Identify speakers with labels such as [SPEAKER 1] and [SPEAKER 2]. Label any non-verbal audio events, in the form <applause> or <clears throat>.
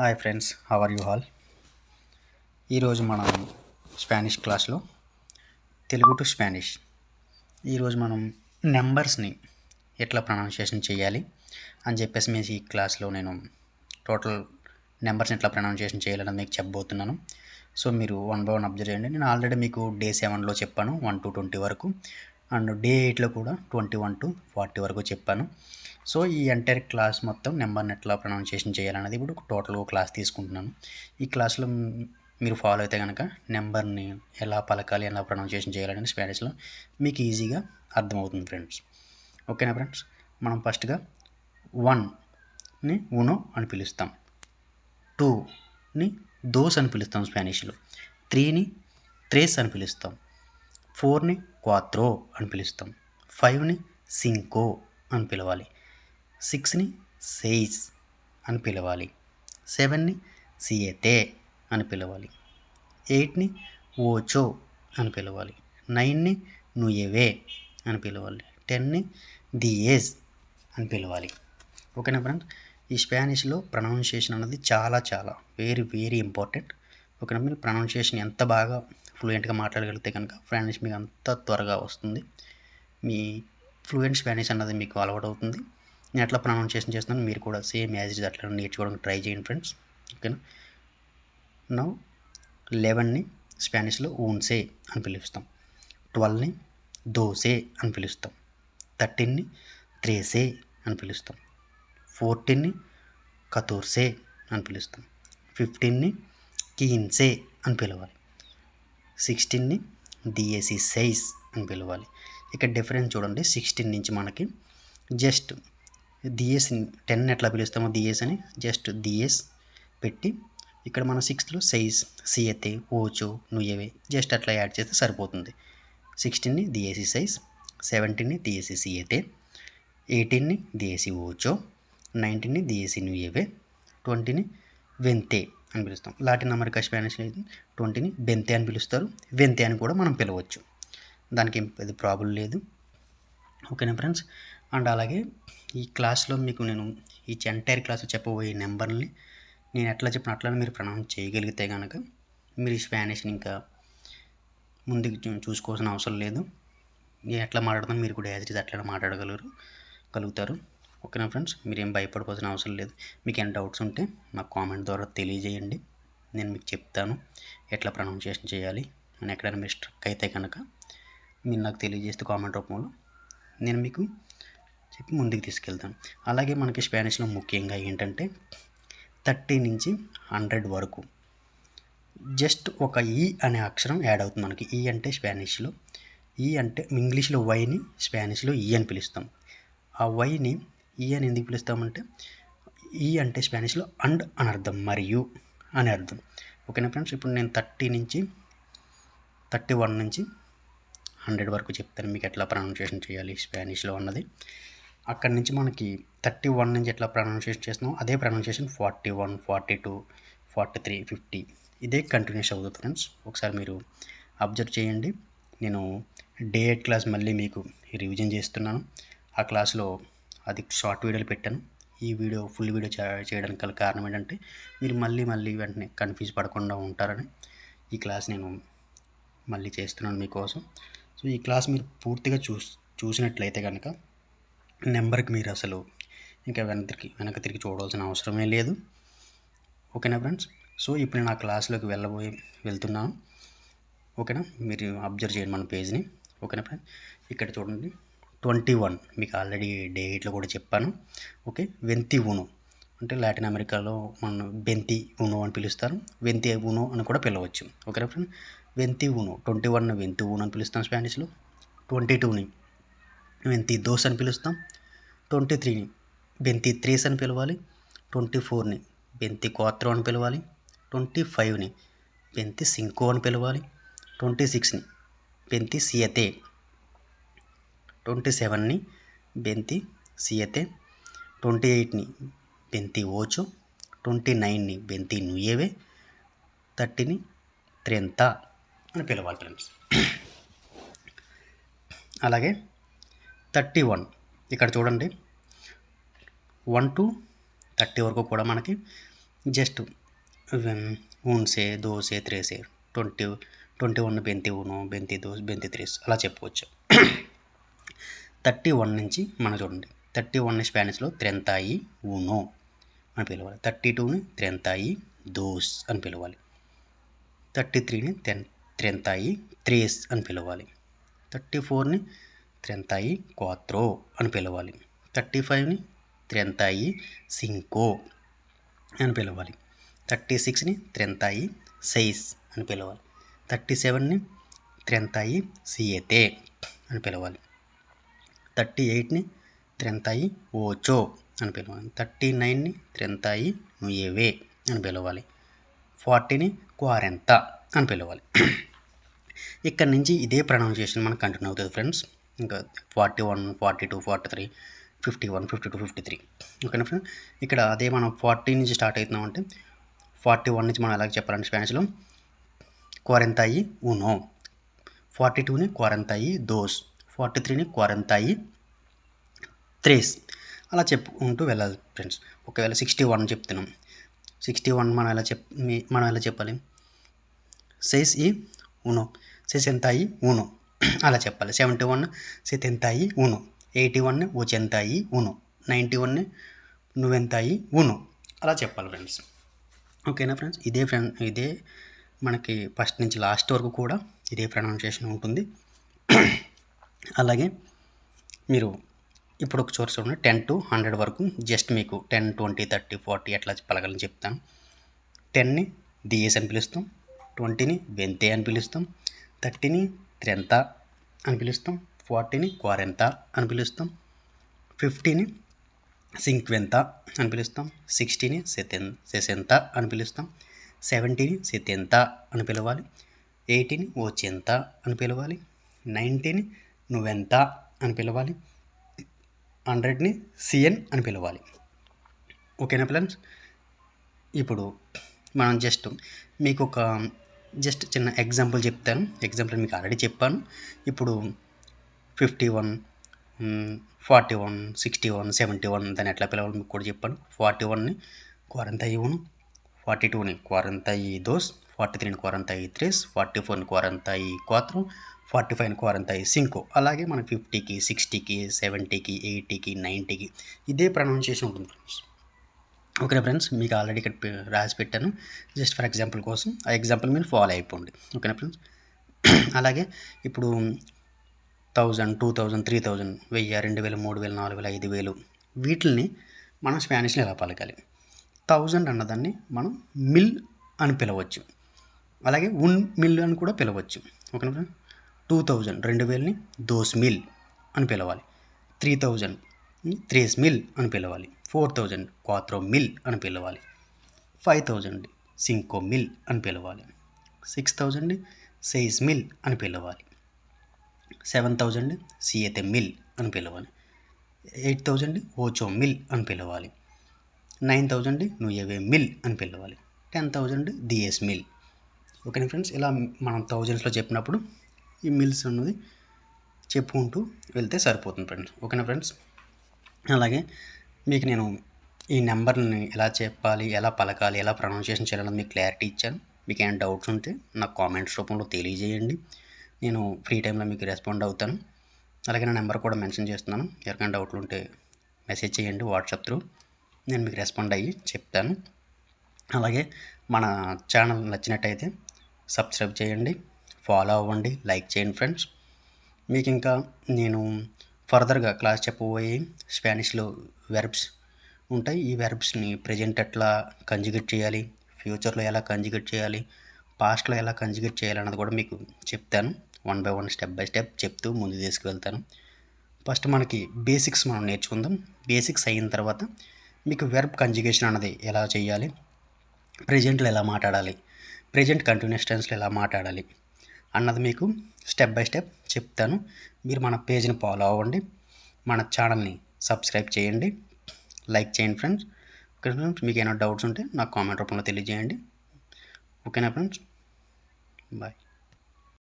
[SPEAKER 1] Hi friends how are you all ఈరోజు మనం Spanish క్లాస్లో తెలుగు టు స్పానిష్. ఈరోజు మనం నెంబర్స్ని ఎట్లా ప్రొనౌన్సియేషన్ చేయాలి అని చెప్పేసి మీ ఈ క్లాస్లో నేను టోటల్ నెంబర్స్ని ఎట్లా ప్రొనౌన్సియేషన్ చేయాలని మీకు చెప్పబోతున్నాను. సో మీరు వన్ బై వన్ అబ్జర్వ్ చేయండి. నేను ఆల్రెడీ మీకు డే సెవెన్లో చెప్పాను వన్ టు ట్వంటీ వరకు. అండ్ డే ఎయిట్లో కూడా ట్వంటీ వన్ టు ఫార్టీ వరకు చెప్పాను. సో ఈ ఎంటైర్ క్లాస్ మొత్తం నెంబర్ని ఎట్లా ప్రొనౌన్సియేషన్ చేయాలనేది ఇప్పుడు టోటల్గా క్లాస్ తీసుకుంటున్నాను. ఈ క్లాస్లో మీరు ఫాలో అయితే కనుక నెంబర్ని ఎలా పలకాలి ఎలా ప్రొనౌన్సియేషన్ చేయాలనేది స్పానిష్లో మీకు ఈజీగా అర్థమవుతుంది ఫ్రెండ్స్. ఓకేనా ఫ్రెండ్స్? మనం ఫస్ట్గా వన్ని ఉనో అని పిలుస్తాం. టూని దోస్ అని పిలుస్తాం స్పానిష్లో. త్రీని త్రేస్ అని పిలుస్తాం. ఫోర్ని క్వాత్రో అని పిలుస్తాం. ఫైవ్ని సింకో అని పిలవాలి. సిక్స్ని సెయిస్ అని పిలవాలి. సెవెన్ని సియతే అని పిలవాలి. ఎయిట్ని ఓచో అని పిలవాలి. నైన్ని నుయవే అని పిలవాలి. టెన్ని దియేజ్ అని పిలవాలి. ఓకేనా ఫ్రెండ్స్? ఈ స్పానిష్లో ప్రొనౌన్సియేషన్ అనేది చాలా చాలా వెరీ వెరీ ఇంపార్టెంట్. ఓకేనా మీరు ప్రొనౌన్సియేషన్ ఎంత బాగా ఫ్లూయెంట్గా మాట్లాడగలిగితే కనుక స్పానిష్ మీకు అంత త్వరగా వస్తుంది. మీ ఫ్లూయెంట్ స్పానిష్ అన్నది మీకు అలవాటు అవుతుంది. నేను ఎట్లా ప్రొనౌన్సియేషన్ చేస్తున్నాను మీరు కూడా సేమ్ యాజ్ ఇస్ అట్లా నేర్చుకోవడానికి ట్రై చేయండి ఫ్రెండ్స్ ఓకేనా నౌ? లెవెన్ని స్పానిష్లో ఊన్సే అని పిలుస్తాం. ట్వెల్వ్ని దోసే అని పిలుస్తాం. థర్టీన్ని త్రేసే అని పిలుస్తాం. ఫోర్టీన్ని కతోర్సే అని పిలుస్తాం. ఫిఫ్టీన్ని కీన్సే అని పిలవాలి. సిక్స్టీన్ని డిఏసి సైజ్ అని పిలవాలి. ఇక్కడ డిఫరెన్స్ చూడండి. సిక్స్టీన్ నుంచి మనకి జస్ట్ డిఎస్ టెన్ ఎట్లా పిలుస్తామో డిఎస్ అని జస్ట్ డిఎస్ పెట్టి ఇక్కడ మన సిక్స్త్లో సైజ్ సిఎతే ఓచో నుయ్యవే జస్ట్ అట్లా యాడ్ చేస్తే సరిపోతుంది. సిక్స్టీన్ని డిఎసి సైజ్ సెవెంటీన్ని డిఎసి సిఎతే ఎయిటీన్ని డిఎసి ఓచో నైన్టీన్ని డిఎసి నుయ్యవే ట్వంటీని వెంతే అని పిలుస్తాం. లాటిన్ అమెరికా స్పానిష్లో అయితే ట్వంటీని బెంతే అని పిలుస్తారు. వెంతే అని కూడా మనం పిలవచ్చు. దానికి ఏం పెద్ద ప్రాబ్లం లేదు. ఓకేనా ఫ్రెండ్స్? అండ్ అలాగే ఈ క్లాస్లో మీకు నేను ఈ ఎంటైర్ క్లాస్ చెప్పబోయే నెంబర్ని నేను ఎట్లా చెప్పిన అట్లా మీరు ప్రొనౌన్స్ చేయగలిగితే కనుక మీరు ఈ స్పానిష్ని ఇంకా ముందుకు చూసుకోవాల్సిన అవసరం లేదు. ఎట్లా మాట్లాడతాను మీరు కూడా యాజ్ ఇట్ ఈజ్ అట్లా మాట్లాడగలరు కలుగుతారు. ఓకేనా ఫ్రెండ్స్? మీరేం భయపడిపోసిన అవసరం లేదు. మీకు ఏమైనా డౌట్స్ ఉంటే నాకు కామెంట్ ద్వారా తెలియజేయండి. నేను మీకు చెప్తాను ఎట్లా ప్రొనౌన్సియేషన్ చేయాలి అని ఎక్కడైనా మీరు స్ట్రక్ అయితే కనుక మీరు నాకు తెలియజేస్తే కామెంట్ రూపంలో నేను మీకు చెప్పి ముందుకు తీసుకెళ్తాను. అలాగే మనకి స్పానిష్లో ముఖ్యంగా ఏంటంటే థర్టీ నుంచి హండ్రెడ్ వరకు జస్ట్ ఒక ఈ అనే అక్షరం యాడ్ అవుతుంది మనకి. ఈ అంటే స్పానిష్లో ఈ అంటే ఇంగ్లీష్లో వైని స్పానిష్లో ఈ అని పిలుస్తాం. ఆ వైని ఈ అని ఎందుకు పిలుస్తామంటే ఈ అంటే స్పానిష్లో అండ్ అని అర్థం మరియు అని అర్థం. ఓకేనా ఫ్రెండ్స్? ఇప్పుడు నేను థర్టీ నుంచి థర్టీ వన్ నుంచి హండ్రెడ్ వరకు చెప్తాను మీకు ఎట్లా ప్రొనౌన్సియేషన్ చేయాలి స్పానిష్లో అన్నది. అక్కడి నుంచి మనకి థర్టీ వన్ నుంచి ఎట్లా ప్రొనౌన్సియేషన్ చేస్తున్నాం అదే pronunciation forty one forty two forty three fifty. ఇదే కంటిన్యూస్ అవుతుంది ఫ్రెండ్స్. ఒకసారి మీరు అబ్జర్వ్ చేయండి. నేను డే ఎయిట్ క్లాస్ మళ్ళీ మీకు రివిజన్ చేస్తున్నాను. ఆ క్లాస్లో అది షార్ట్ వీడియోలు పెట్టాను. ఈ వీడియో ఫుల్ వీడియో చేయడానికి గల కారణం ఏంటంటే మీరు మళ్ళీ మళ్ళీ వెంటనే కన్ఫ్యూజ్ పడకుండా ఉంటారని ఈ క్లాస్ నేను మళ్ళీ చేస్తున్నాను మీకోసం. సో ఈ క్లాస్ మీరు పూర్తిగా చూస్ చూసినట్లయితే కనుక నెంబర్కి మీరు అసలు ఇంకా వెనక తిరిగి వెనక తిరిగి చూడవలసిన అవసరమే లేదు. ఓకేనా ఫ్రెండ్స్? సో ఇప్పుడు నేను ఆ క్లాస్లోకి వెళ్ళబోయి వెళ్తున్నాను. ఓకేనా? మీరు అబ్జర్వ్ చేయండి మన పేజ్ని. ఓకేనా ఫ్రెండ్స్ ఇక్కడ చూడండి. ట్వంటీ వన్ మీకు ఆల్రెడీ డేట్లో కూడా చెప్పాను. ఓకే వెంతి ఉను అంటే లాటిన్ అమెరికాలో మనం బెంతి ఉను అని పిలుస్తారు. వెంతి ఉను అని కూడా పిలవచ్చు. ఓకేనా ఫ్రెండ్ వెంతి ఉను ట్వంటీ వన్ వెంతి ఉను అని పిలుస్తాం స్పానిష్లో. ట్వంటీ టూని వెంతి దోస్ అని పిలుస్తాం. ట్వంటీ త్రీని బెంతి త్రీస్ అని పిలవాలి. ట్వంటీ ఫోర్ని బెంతి క్వాత్రో అని పిలవాలి. ట్వంటీ ఫైవ్ని బెంతి సింకో అని పిలవాలి. ట్వంటీ సిక్స్ని బెంతి సియతే ట్వంటీ సెవెన్ని బెంతి సియతే ట్వంటీ ఎయిట్ని బెంతి ఓచో ట్వంటీ నైన్ని బెంతి నుయేవే థర్టీని త్రెంత అని పిలవాలి ఫ్రెండ్స్. అలాగే థర్టీ వన్ ఇక్కడ చూడండి. వన్ టు థర్టీ వరకు కూడా మనకి జస్ట్ ఊన్సే దోసే త్రేసే ట్వంటీ ట్వంటీ వన్ బెంతి ఊను బెంతి దోస్ బెంతి త్రీస్ అలా చెప్పుకోవచ్చు థర్టీ వన్ నుంచి మనం చూడండి. థర్టీ వన్ స్పానిష్లో త్రెంతాయి ఊనో అని పిలవాలి. థర్టీ టూని త్రెంతాయి దోస్ అని పిలవాలి. థర్టీ త్రీని తెన్ త్రెంతాయి త్రేస్ అని పిలవాలి. థర్టీ ఫోర్ని త్రెంతాయి క్వాత్రో అని పిలవాలి. థర్టీ ఫైవ్ని త్రెంతాయి సింకో అని పిలవాలి. థర్టీ సిక్స్ని త్రెంతాయి సైస్ అని పిలవాలి. థర్టీ సెవెన్ని త్రెంతాయి సియతే అని పిలవాలి. థర్టీ ఎయిట్ని త్రెంతాయి ఓచో అని పిలవాలి. థర్టీ నైన్ని త్రెంతాయి నుయేవే అని పిలవాలి. ఫార్టీని క్వారెంత అని పిలవాలి. <clears throat> ఇక్కడ నుంచి ఇదే ప్రొనౌన్సియేషన్ మనకు కంటిన్యూ అవుతుంది ఫ్రెండ్స్. ఇంకా forty one forty two forty three fifty one fifty two fifty three. ఓకేనా ఫ్రెండ్ ఇక్కడ అదే మనం ఫార్టీ నుంచి స్టార్ట్ అవుతున్నామంటే ఫార్టీ వన్ నుంచి మనం ఎలాగ చెప్పాలంటే స్పానిష్లో? క్వారెంతాయి ఉనో. ఫార్టీ టూని క్వారెంతాయి దోస్. ఫార్టీ త్రీని క్వారంతాయి త్రేస్. అలా చెప్పుకుంటూ వెళ్ళాలి ఫ్రెండ్స్. ఒకవేళ సిక్స్టీ వన్ చెప్తున్నాం. సిక్స్టీ వన్ మనం ఎలా చెప్ మీ- మనం ఎలా చెప్పాలి? సేస్ ఈ ఉనో సెస్ ఎంతాయి? ఊనో అలా చెప్పాలి. సెవెంటీ వన్ సెత్ అయ్యి ఊనో ఎయిటీ వన్ ఓచెంతాయి ఉనో నైంటీ వన్ నువ్వెంతాయి? ఊనో అలా చెప్పాలి ఫ్రెండ్స్. ఓకేనా ఫ్రెండ్స్? ఇదే ఫ్రెండ్ ఇదే మనకి ఫస్ట్ నుంచి లాస్ట్ వరకు కూడా ఇదే ప్రొనౌన్సియేషన్ ఉంటుంది. <clears throat> అలాగే మీరు ఇప్పుడు ఒక చోట చూడండి. టెన్ టు హండ్రెడ్ వరకు జస్ట్ మీకు టెన్ ట్వంటీ థర్టీ ఫార్టీ ఎట్లా పలకలని చెప్తాను. టెన్ని డిఎస్ అని పిలుస్తాం. ట్వంటీని వెంతే అని పిలుస్తాం. థర్టీని త్రెంత అని పిలుస్తాం. ఫార్టీని క్వారెంత అని పిలుస్తాం. ఫిఫ్టీని సింక్వెంత అని పిలుస్తాం. సిక్స్టీని సెతెన్ సెసెంత అని పిలుస్తాం. సెవెంటీని సెతెంత అని పిలవాలి. ఎయిటీని ఓచెంత అని పిలవాలి. నైన్టీని నువ్వెంత అని పిలవాలి. హండ్రెడ్ని సిఎన్ అని పిలవాలి. ఓకేనా ఫ్రెండ్స్? ఇప్పుడు మనం జస్ట్ మీకు ఒక జస్ట్ చిన్న ఎగ్జాంపుల్ చెప్తాను. ఎగ్జాంపుల్ మీకు ఆల్రెడీ చెప్పాను. ఇప్పుడు fifty one forty one sixty one seventy one దాన్ని ఎట్లా పిలవాలి మీకు కూడా చెప్పాను. ఫార్టీ వన్ని క్వారంతై వన్ ఫార్టీ టూని క్వారంతై దోస్ ఫార్టీ త్రీని క్వారంతై త్రీస్ ఫార్టీ ఫోర్ని క్వారంతై క్వాత్రం ఫార్టీ ఫైవ్ని క్వారంతాయి సింకో. అలాగే మన ఫిఫ్టీకి సిక్స్టీకి సెవెంటీకి ఎయిటీకి నైంటీకి ఇదే ప్రొనౌన్సియేషన్ ఉంటుంది ఫ్రెండ్స్. Okay friends? మీకు ఆల్రెడీ ఇక్కడ రాసి పెట్టాను. జస్ట్ ఫర్ ఎగ్జాంపుల్ కోసం ఆ ఎగ్జాంపుల్ మీరు ఫాలో అయిపోండి. ఓకేనా ఫ్రెండ్స్? <clears throat> అలాగే ఇప్పుడు thousand two thousand three thousand వెయ్యి రెండు వేలు మూడు వేలు నాలుగు వేలు ఐదు వేలు వీటిల్ని మనం స్పానిష్లో ఎలా పలకాలి? థౌజండ్ అన్నదాన్ని మనం మిల్ అని పిలవచ్చు. అలాగే ఉన్ మిల్ అని కూడా పిలవచ్చు. ఓకేనా టూ థౌజండ్ రెండు వేలని దోస్ మిల్ అని పిలవాలి. త్రీ థౌజండ్ త్రీస్ మిల్ అని పిలవాలి. ఫోర్ థౌజండ్ క్వాత్రో మిల్ అని పిలవాలి. ఫైవ్ థౌజండ్ సింకో మిల్ అని పిలవాలి. సిక్స్ థౌజండ్ సెయిస్ మిల్ అని పిలవాలి. సెవెన్ థౌజండ్ సిఎతే మిల్ అని పిలవాలి. ఎయిట్ థౌజండ్ ఓచో మిల్ అని పిలవాలి. నైన్ థౌజండ్ నుయవే మిల్ అని పిలవాలి. టెన్ థౌజండ్ డిఎస్ మిల్ ఓకేనా ఫ్రెండ్స్ ఇలా మనం థౌజండ్స్లో చెప్పినప్పుడు ఈ మిల్స్ అన్నది చెప్పుకుంటూ వెళ్తే సరిపోతుంది ఫ్రెండ్స్. ఓకేనా ఫ్రెండ్స్? అలాగే మీకు నేను ఈ నెంబర్ని ఎలా చెప్పాలి ఎలా పలకాలి ఎలా ప్రొనౌన్సియేషన్ చేయాలని మీకు క్లారిటీ ఇచ్చాను. మీకు ఏమైనా డౌట్స్ ఉంటే నాకు కామెంట్స్ రూపంలో తెలియజేయండి. నేను ఫ్రీ టైంలో మీకు రెస్పాండ్ అవుతాను. అలాగే నా నెంబర్ కూడా మెన్షన్ చేస్తున్నాను. ఎవరికైనా డౌట్లు ఉంటే మెసేజ్ చేయండి వాట్సాప్ త్రూ. నేను మీకు రెస్పాండ్ అయ్యి చెప్తాను. అలాగే మన ఛానల్ నచ్చినట్టయితే సబ్స్క్రైబ్ చేయండి ఫాలో అవ్వండి లైక్ చేయండి ఫ్రెండ్స్. మీకు ఇంకా నేను ఫర్దర్గా క్లాస్ చెప్పబోయే స్పానిష్లో వెర్బ్స్ ఉంటాయి. ఈ వెర్బ్స్ని ప్రజెంట్ ఎట్లా కంజుగేట్ చేయాలి ఫ్యూచర్లో ఎలా కంజుగేట్ చేయాలి పాస్ట్లో ఎలా కంజుగేట్ చేయాలి అన్నది కూడా మీకు చెప్తాను. One by one step by step చెప్తూ ముందు తీసుకువెళ్తాను ఫస్ట్ మనకి బేసిక్స్ మనం నేర్చుకుందాం. బేసిక్స్ అయిన తర్వాత మీకు వెర్బ్ కంజుగేషన్ అన్నది ఎలా చేయాలి ప్రజెంట్లో ఎలా మాట్లాడాలి ప్రజెంట్ కంటిన్యూస్ టెన్స్లో ఎలా మాట్లాడాలి అన్నది మీకు స్టెప్ బై స్టెప్ చెప్తాను. మీరు మన పేజ్ని ఫాలో అవ్వండి. మన ఛానల్ని సబ్స్క్రైబ్ చేయండి. లైక్ చేయండి ఫ్రెండ్స్. Okay friends? మీకు ఏమైనా డౌట్స్ ఉంటే నాకు కామెంట్ రూపంలో తెలియజేయండి. ఓకేనా ఫ్రెండ్స్? బాయ్.